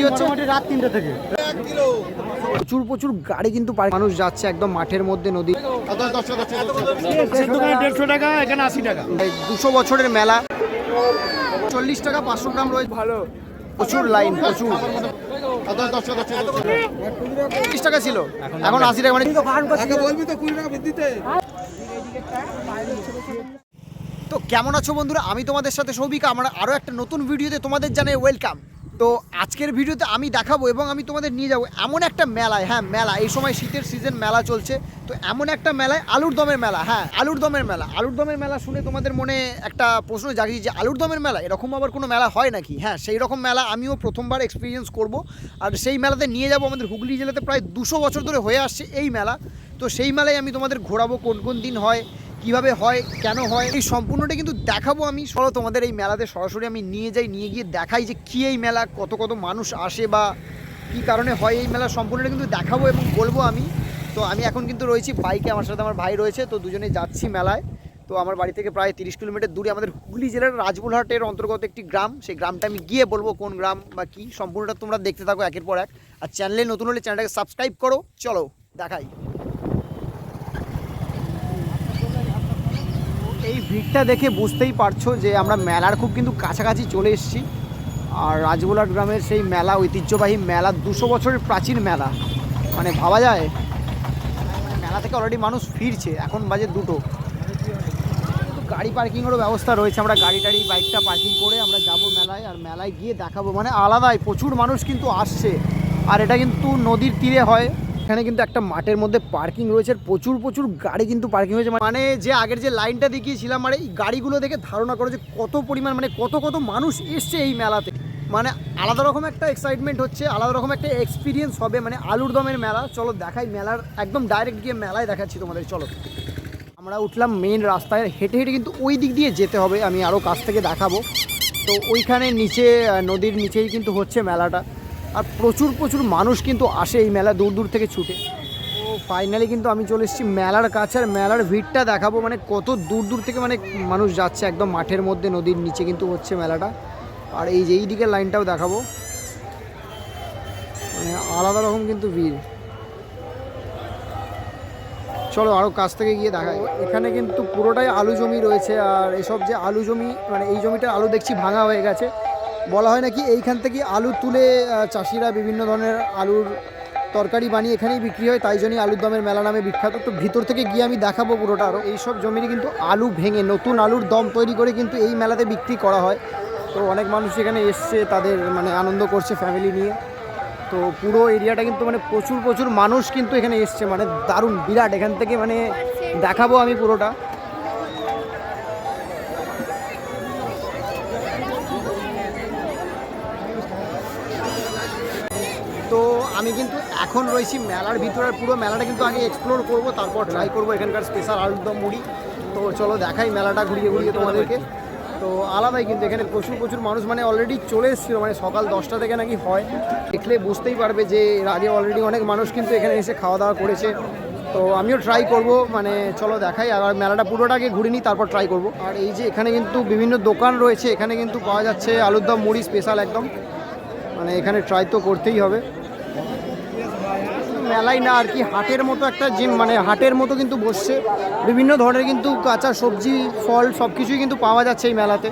তৈরি হচ্ছে মোটামুটি রাত তিনটে থেকে। প্রচুর প্রচুর গাড়ি কিন্তু মানুষ যাচ্ছে একদম মাঠের মধ্যে নদী দেড়শো টাকা এখানে আশি টাকা। দুশো বছরের মেলা। চল্লিশ টাকা পাঁচশো গ্রাম রয়েছে। ভালো। প্রচুর লাইন প্রচুর। তিরিশ টাকা ছিল। এখন আশি টাকা মানে তো কেমন আছো বন্ধুরা? আমি তোমাদের সাথে সৌভিকা। আমরা আরও একটা নতুন ভিডিওতে তোমাদের জানাই ওয়েলকাম তো আজকের ভিডিওতে আমি দেখাবো এবং আমি তোমাদের নিয়ে যাব এমন একটা মেলায় হ্যাঁ মেলা। এই সময় শীতের সিজন মেলা চলছে। তো এমন একটা মেলায় আলুর দমের মেলা হ্যাঁ আলুর দমের মেলা। আলুর দমের মেলা শুনে তোমাদের মনে একটা প্রশ্ন জাগিয়ে যে আলুর দমের মেলা, এরকম আবার কোনো মেলা হয় নাকি? হ্যাঁ সেই রকম মেলা আমিও প্রথমবার এক্সপিরিয়েন্স করব। আর সেই মেলাতে নিয়ে যাব আমাদের হুগলি জেলাতে প্রায় দুশো বছর ধরে হয়ে আসছে এই মেলা। তো সেই মেলায় আমি তোমাদের ঘোরাবো কোন কোন দিন হয় কীভাবে হয়, কেন হয়, এই সম্পূর্ণটা কিন্তু দেখাবো আমি। সরো তোমাদের এই মেলাতে সরাসরি আমি নিয়ে যাই, নিয়ে গিয়ে দেখাই যে কী এই মেলা, কত কত মানুষ আসে বা কী কারণে হয় এই মেলা, সম্পূর্ণটা কিন্তু দেখাবো এবং বলব আমি। তো আমি এখন কিন্তু রয়েছি বাইকে, আমার সাথে আমার ভাই রয়েছে, তো দুজনে যাচ্ছি মেলায়। তো আমার বাড়ি থেকে প্রায় তিরিশ কিলোমিটার দূরে আমাদের হুগলি জেলার রাজবুলহাটের অন্তর্গত একটি গ্রাম। সেই গ্রামটা আমি গিয়ে বলব কোন গ্রাম বা কী। সম্পূর্ণটা তোমরা দেখতে থাকো একের পর এক। আর চ্যানেলে নতুন হলে চ্যানেলটাকে সাবস্ক্রাইব করো। চলো, দেখাই। এই ভিড়টা দেখে বুঝতেই পারছ যে আমরা মেলার খুব কিন্তু কাছাকাছি চলে এসেছি। আর রাজবোলাট গ্রামের সেই মেলা, ঐতিহ্যবাহী মেলা, দুশো বছরের প্রাচীন মেলা। মানে ভাবা যায়? মানে মেলা থেকে অলরেডি মানুষ ফিরছে, এখন বাজে দুটো। গাড়ি পার্কিংয়েরও ব্যবস্থা রয়েছে। আমরা গাড়ি টাড়ি, বাইকটা পার্কিং করে আমরা যাব মেলায় আর মেলায় গিয়ে দেখাবো। মানে আলাদাই, প্রচুর মানুষ কিন্তু আসছে। আর এটা কিন্তু নদীর তীরে হয়। এখানে কিন্তু একটা মাঠের মধ্যে পার্কিং রয়েছে, আর প্রচুর প্রচুর গাড়ি কিন্তু পার্কিং হয়েছে। মানে যে আগের যে লাইনটা দেখিয়েছিলাম মানে এই গাড়িগুলো দেখে ধারণা করো যে কত পরিমাণ মানে কত কত মানুষ এসছে এই মেলাতে। মানে আলাদা রকম একটা এক্সাইটমেন্ট হচ্ছে, আলাদা রকম একটা এক্সপিরিয়েন্স হবে মানে আলুর দমের মেলা। চলো দেখাই মেলার, একদম ডাইরেক্ট গিয়ে মেলায় দেখাচ্ছি তোমাদের, চলো। আমরা উঠলাম মেন রাস্তায় হেঁটে হেঁটে কিন্তু ওই দিক দিয়ে যেতে হবে, আমি আরও কাছ থেকে দেখাবো। তো ওইখানে নিচে নদীর নিচেই কিন্তু হচ্ছে মেলাটা। আর প্রচুর প্রচুর মানুষ কিন্তু আসে এই মেলা দূর দূর থেকে ছুটে। তো ফাইনালি কিন্তু আমি চলে এসেছি মেলার কাছে আর মেলার ভিড়টা দেখাবো মানে কত দূর দূর থেকে মানে মানুষ যাচ্ছে একদম মাঠের মধ্যে, নদীর নিচে কিন্তু হচ্ছে মেলাটা। আর এই যে এই দিকের লাইনটাও দেখাবো। মানে আলাদা রকম কিন্তু ভিড়। চলো আরও কাছ থেকে গিয়ে দেখাই। এখানে কিন্তু পুরোটাই আলু জমি রয়েছে আর এসব যে আলু জমি মানে এই জমিটা আলু দেখছি ভাঙা হয়ে গেছে। বলা হয় নাকি এইখান থেকে আলু তুলে চাষিরা বিভিন্ন ধরনের আলুর তরকারি বানিয়ে এখানেই বিক্রি হয়, তাই জন্যই আলুর দমের মেলা নামে বিখ্যাত। তো ভিতর থেকে গিয়ে আমি দেখাবো পুরোটা। আরও এইসব জমির কিন্তু আলু ভেঙে, নতুন আলুর দম তৈরি করে কিন্তু এই মেলাতে বিক্রি করা হয়। তো অনেক মানুষ এখানে এসছে, তাদের মানে আনন্দ করছে ফ্যামিলি নিয়ে। তো পুরো এরিয়াটা কিন্তু মানে প্রচুর প্রচুর মানুষ কিন্তু এখানে এসছে। মানে দারুণ, বিরাট। এখান থেকে মানে দেখাবো আমি পুরোটা। আমি কিন্তু এখন রয়েছি মেলার ভিতরে পুরো মেলাটা কিন্তু আগে এক্সপ্লোর করব, তারপর ট্রাই করব এখানকার স্পেশাল আলুরদম মুড়ি। তো চলো দেখাই মেলাটা ঘুরিয়ে ঘুরিয়ে তোমাদেরকে। তো আলাদাই কিন্তু এখানে প্রচুর প্রচুর মানুষ মানে অলরেডি চলে এসেছিল মানে সকাল দশটা থেকে নাকি হয়। দেখলে বুঝতেই পারবে যে এর আগে অলরেডি অনেক মানুষ কিন্তু এখানে এসে খাওয়া দাওয়া করেছে। তো আমিও ট্রাই করব মানে চলো দেখাই, আর মেলাটা পুরোটাকে ঘুরে নিই, তারপর ট্রাই করব। আর এই যে এখানে কিন্তু বিভিন্ন দোকান রয়েছে, এখানে কিন্তু পাওয়া যাচ্ছে আলুর দম মুড়ি স্পেশাল একদম। মানে এখানে ট্রাই তো করতেই হবে। মেলাই না আর কি, হাটের মতো একটা জিম মানে হাটের মতো কিন্তু বসছে। বিভিন্ন ধরনের কিন্তু কাঁচা সবজি, ফল সব কিছুই কিন্তু পাওয়া যাচ্ছে এই মেলাতে।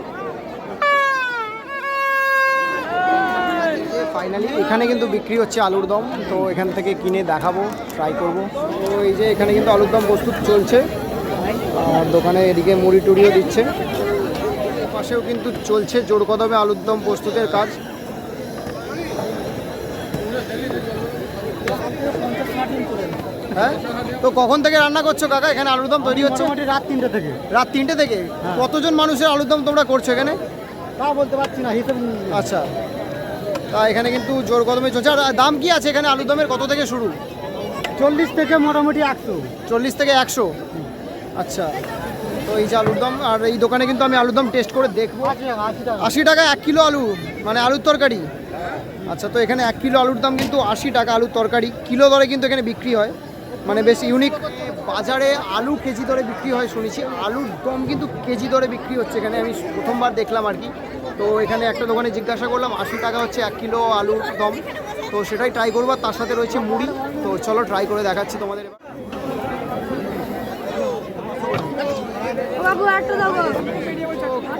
ফাইনালি এখানে কিন্তু বিক্রি হচ্ছে আলুর দম, তো এখান থেকে কিনে দেখাবো ট্রাই করব। তো এই যে এখানে কিন্তু আলুর দম প্রস্তুত চলছে, আর দোকানে এদিকে মুড়ি টুড়িও দিচ্ছে। পাশেও কিন্তু চলছে জোর কদমে আলুর দম প্রস্তুতের কাজ। হ্যাঁ? তো কখন থেকে রান্না করছ কাকা? এখানে আলুর দম তৈরি হচ্ছে? মোটামুটি রাত তিনটে থেকে। রাত তিনটে থেকে? কতজন মানুষের আলুর দম তোমরা করছ এখানে? তা বলতে পারছি না হিসেব আচ্ছা। তা এখানে কিন্তু জোর কদমে চলছে। আর দাম কি আছে এখানে আলুর দমের? কত থেকে শুরু? চল্লিশ থেকে মোটামুটি একশো। চল্লিশ থেকে একশো? আচ্ছা। তো এই যে আলুর দম আর এই দোকানে কিন্তু আমি আলুর দম টেস্ট করে দেখব। আশি টাকা। আশি টাকা এক কিলো আলু মানে আলুর তরকারি। আচ্ছা তো এখানে এক কিলো আলুর দাম কিন্তু আশি টাকা আলুর তরকারি। কিলো দরে কিন্তু এখানে বিক্রি হয়। মানে বেশ ইউনিক বাজারে আলু কেজি দরে বিক্রি হয় শুনেছি। আলুর দম কিন্তু কেজি দরে বিক্রি হচ্ছে এখানে। আমি প্রথমবার দেখলাম আর কি। তো এখানে একটা দোকানে জিজ্ঞাসা করলাম, আশি টাকা হচ্ছে এক কিলো আলুর দম। তো সেটাই ট্রাই করব। তার সাথে রয়েছে মুড়ি। তো চলো ট্রাই করে দেখাচ্ছি তোমাদের বাবু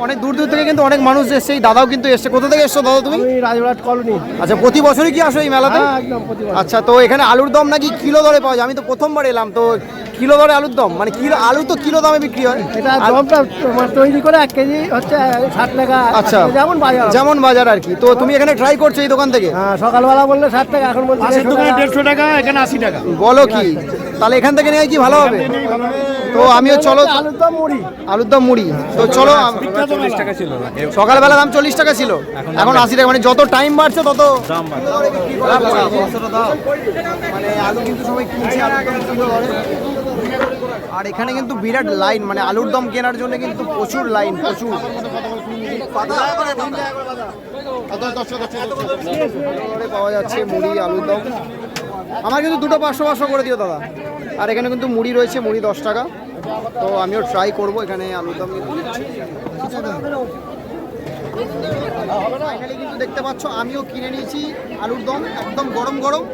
অনেক দূর দূর থেকে কিন্তু অনেক মানুষ এসছে। এই দাদাও কিন্তু এসছে। কোথা থেকে এসছো দাদা তুমি? রাজবাট কলোনি। আচ্ছা প্রতি বছরই কি আসো এই মেলাতে? আচ্ছা তো এখানে আলুর দম নাকি কিলো দরে পাওয়া যায়? আমি তো প্রথমবার এলাম তো কিলো দরে আলুর দম? মানে কিলো আলু তো কিলো দামে বিক্রি হয়। এটা দমটা তৈরি করে এক কেজি হচ্ছে ষাট টাকা। আচ্ছা যেমন বাজার যেমন বাজার আর কি। তো তুমি এখানে ট্রাই করছ এই দোকান থেকে? হ্যাঁ সকালবেলা বললে ষাট টাকা এখন বলছে দোকানে। দেড়শো টাকা এখানে আশি টাকা। বলো কি? তাহলে এখান থেকে নেওয়া কি ভালো হবে? তো আমিও চলো আলুর দম মুড়ি। আলুর দম মুড়ি। তো চলো আম- চল্লিশ টাকা ছিল। সকালবেলা দাম চল্লিশ টাকা ছিল। এখন আশি টাকা মানে যত টাইম বাড়ছে তত দাম মানে আলু কিন্তু সবাই কিনছে। আর এখানে কিন্তু বিরাট লাইন মানে আলুর দম কেনার জন্য কিন্তু প্রচুর লাইন প্রচুর। পাওয়া যাচ্ছে মুড়ি আলুর দম। আমার কিন্তু দুটো পাঁচশো পাঁচশো করে দিও দাদা। আর এখানে কিন্তু মুড়ি রয়েছে, মুড়ি দশ টাকা। তো আমিও ট্রাই করব, এখানে আলুর দম কিন্তু দেখতে পাচ্ছ, আমিও কিনে নিয়েছি আলুর দম, একদম গরম গরম।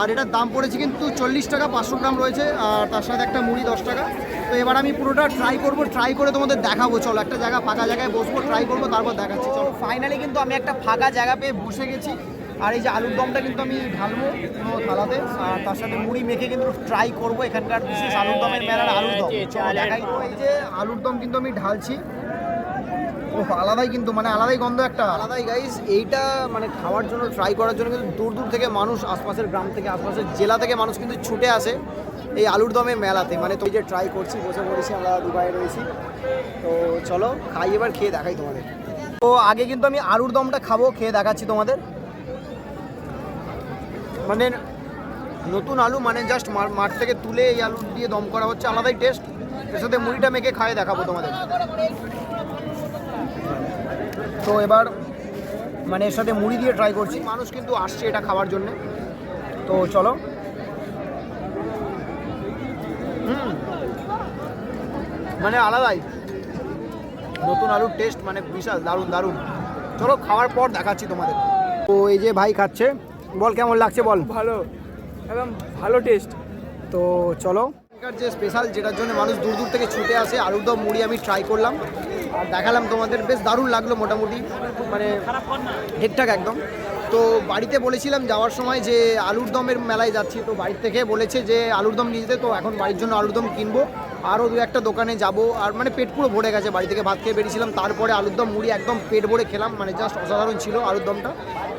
আর এটার দাম পড়েছে কিন্তু চল্লিশ টাকা, পাঁচশো গ্রাম রয়েছে। আর তার সাথে একটা মুড়ি দশ টাকা। তো এবার আমি পুরোটা ট্রাই করব ট্রাই করে তোমাদের দেখাবো। চলো, একটা জায়গা ফাঁকা জায়গায় বসবো ট্রাই করব, তারপর দেখাচ্ছি। চলো ফাইনালি কিন্তু আমি একটা ফাঁকা জায়গা পেয়ে বসে গেছি। আর এই যে আলুর দমটা কিন্তু আমি ঢালবো কোনো থালাতে আর তার সাথে মুড়ি মেখে কিন্তু ট্রাই করব এখানকার বিশেষ আলুর দমের মেলার আলুর দম। দেখাই। এই যে আলুর দম কিন্তু আমি ঢালছি। ও আলাদাই কিন্তু মানে আলাদাই গন্ধ একটা। আলাদাই গাইস এইটা মানে খাওয়ার জন্য ট্রাই করার জন্য কিন্তু দূর দূর থেকে মানুষ আশপাশের গ্রাম থেকে আশপাশের জেলা থেকে মানুষ কিন্তু ছুটে আসে এই আলুর দমের মেলাতে। মানে তো এই যে ট্রাই করছি বসে পড়েছি আমরা দুবাই রয়েছি। তো চলো খাই এবার খেয়ে দেখাই তোমাদের। তো আগে কিন্তু আমি আলুর দমটা খাব খেয়ে দেখাচ্ছি তোমাদের। মানে নতুন আলু মানে জাস্ট মাঠ থেকে তুলে এই আলু দিয়ে দম করা হচ্ছে, আলাদাই টেস্ট এর সাথে মুড়িটা মেখে খায় দেখাবো তোমাদের। তো এবার মানে এর সাথে মুড়ি দিয়ে ট্রাই করছি। মানুষ কিন্তু আসছে এটা খাওয়ার জন্য। তো চলো। মানে আলাদাই। নতুন আলুর টেস্ট মানে বিশাল, দারুণ দারুণ। চলো খাওয়ার পর দেখাচ্ছি তোমাদের। তো এই যে ভাই খাচ্ছে বল কেমন লাগছে বল? ভালো একদম ভালো টেস্ট তো চলো। এখানকার যে স্পেশাল যেটার জন্য মানুষ দূর দূর থেকে ছুটে আসে আলুর দম মুড়ি আমি ট্রাই করলাম। আর দেখালাম তোমাদের বেশ দারুণ লাগল মোটামুটি মানে ঠিকঠাক একদম। তো বাড়িতে বলেছিলাম যাওয়ার সময় যে আলুর দমের মেলায় যাচ্ছি, তো বাড়ির থেকে বলেছে যে আলুর দম নিয়ে যেতে, তো এখন বাড়ির জন্য আলুর দম কিনবো। আরও দু একটা দোকানে যাব, আর মানে পেট পুরো ভরে গেছে, বাড়ি থেকে ভাত খেয়ে বেরিয়েছিলাম, তারপরে আলুর দম মুড়ি একদম পেট ভরে খেলাম মানে জাস্ট অসাধারণ ছিল আলুর দমটা।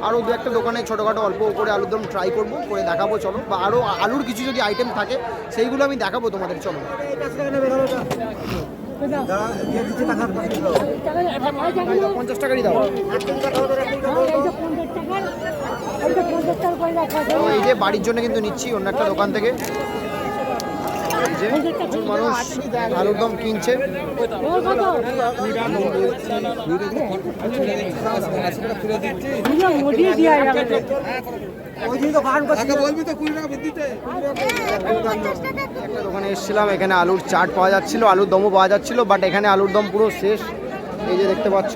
আরও দু একটা দোকানে ছোটোখাটো অল্প করে আলুর দম ট্রাই করব, করে দেখাবো, চলো। বা আরও আলুর কিছু যদি আইটেম থাকে, সেইগুলো আমি দেখাবো তোমাদের, চলো। পঞ্চাশ এই যে বাড়ির জন্য কিন্তু নিচ্ছি অন্য একটা দোকান থেকে। প্রচুর মানুষ কিনছে দোকানে এসেছিলাম এখানে আলুর চাট পাওয়া যাচ্ছিল আলুর দমও পাওয়া যাচ্ছিল বাট এখানে আলুর দম পুরো শেষ এই যে দেখতে পাচ্ছ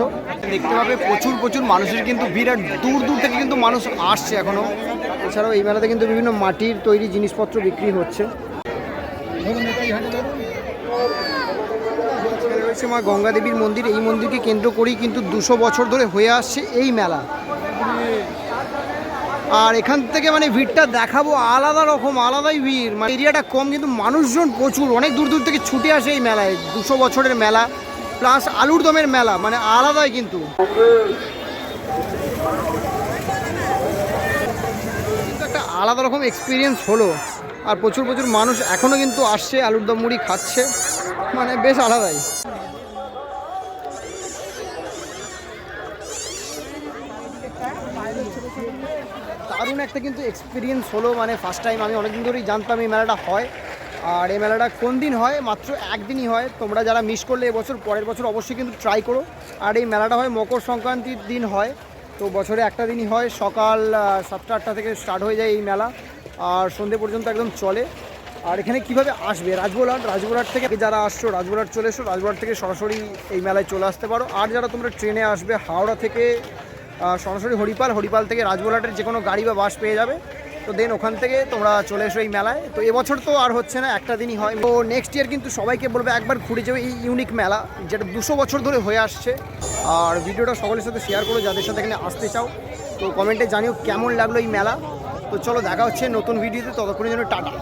দেখতে পাবে প্রচুর প্রচুর মানুষের কিন্তু বিরাট দূর দূর থেকে কিন্তু মানুষ আসছে এখনও। এছাড়াও এই মেলাতে কিন্তু বিভিন্ন মাটির তৈরি জিনিসপত্র বিক্রি হচ্ছে। মা গঙ্গা দেবীর মন্দির, এই মন্দিরকে কেন্দ্র করেই কিন্তু দুশো বছর ধরে হয়ে আসছে এই মেলা। আর এখান থেকে মানে ভিড়টা দেখাবো আলাদা রকম, আলাদাই ভিড়। মানে এরিয়াটা কম, কিন্তু মানুষজন প্রচুর, অনেক দূর দূর থেকে ছুটে আসে এই মেলায়, দুশো বছরের মেলা, প্লাস আলুর দমের মেলা মানে আলাদাই কিন্তু। একটা আলাদা রকম এক্সপিরিয়েন্স হলো। আর প্রচুর প্রচুর মানুষ এখনও কিন্তু আসছে, আলুর দম মুড়ি খাচ্ছে। মানে বেশ আলাদাই। দারুণ একটা কিন্তু এক্সপিরিয়েন্স হলো মানে ফার্স্ট টাইম আমি অনেকদিন ধরেই জানতাম এই মেলাটা হয়। আর এই মেলাটা কোন দিন হয়? মাত্র একদিনই হয়। তোমরা যারা মিস করলে এবছর পরের বছর অবশ্যই কিন্তু ট্রাই করো। আর এই মেলাটা হয় মকর সংক্রান্তির দিন হয়। তো বছরে একটা দিনই হয়। সকাল সাতটা, আটটা থেকে স্টার্ট হয়ে যায় এই মেলা। আর সন্ধে পর্যন্ত একদম চলে। আর এখানে কীভাবে আসবে? রাজবোলাট রাজবোলাট থেকে যারা আসছো রাজবোলাট চলে এসো। রাজবোলাট থেকে সরাসরি এই মেলায় চলে আসতে পারো। আর যারা তোমরা ট্রেনে আসবে, হাওড়া থেকে সরাসরি হরিপাল হরিপাল থেকে রাজবোলাটের যে কোনো গাড়ি বা বাস পেয়ে যাবে। তো দেন ওখান থেকে তোমরা চলে এসো এই মেলায়। তো এবছর তো আর হচ্ছে না, একটা দিনই হয়। তো নেক্সট ইয়ার কিন্তু সবাইকে বলবে একবার ঘুরে যাবে এই ইউনিক মেলা, যেটা দুশো বছর ধরে হয়ে আসছে। আর ভিডিওটা সকলের সাথে শেয়ার করো, যাদের সাথে এখানে আসতে চাও। তো কমেন্টে জানিও কেমন লাগল এই মেলা। তো চলো দেখা হচ্ছে নতুন ভিডিওতে ততক্ষণের জন্য টাটা।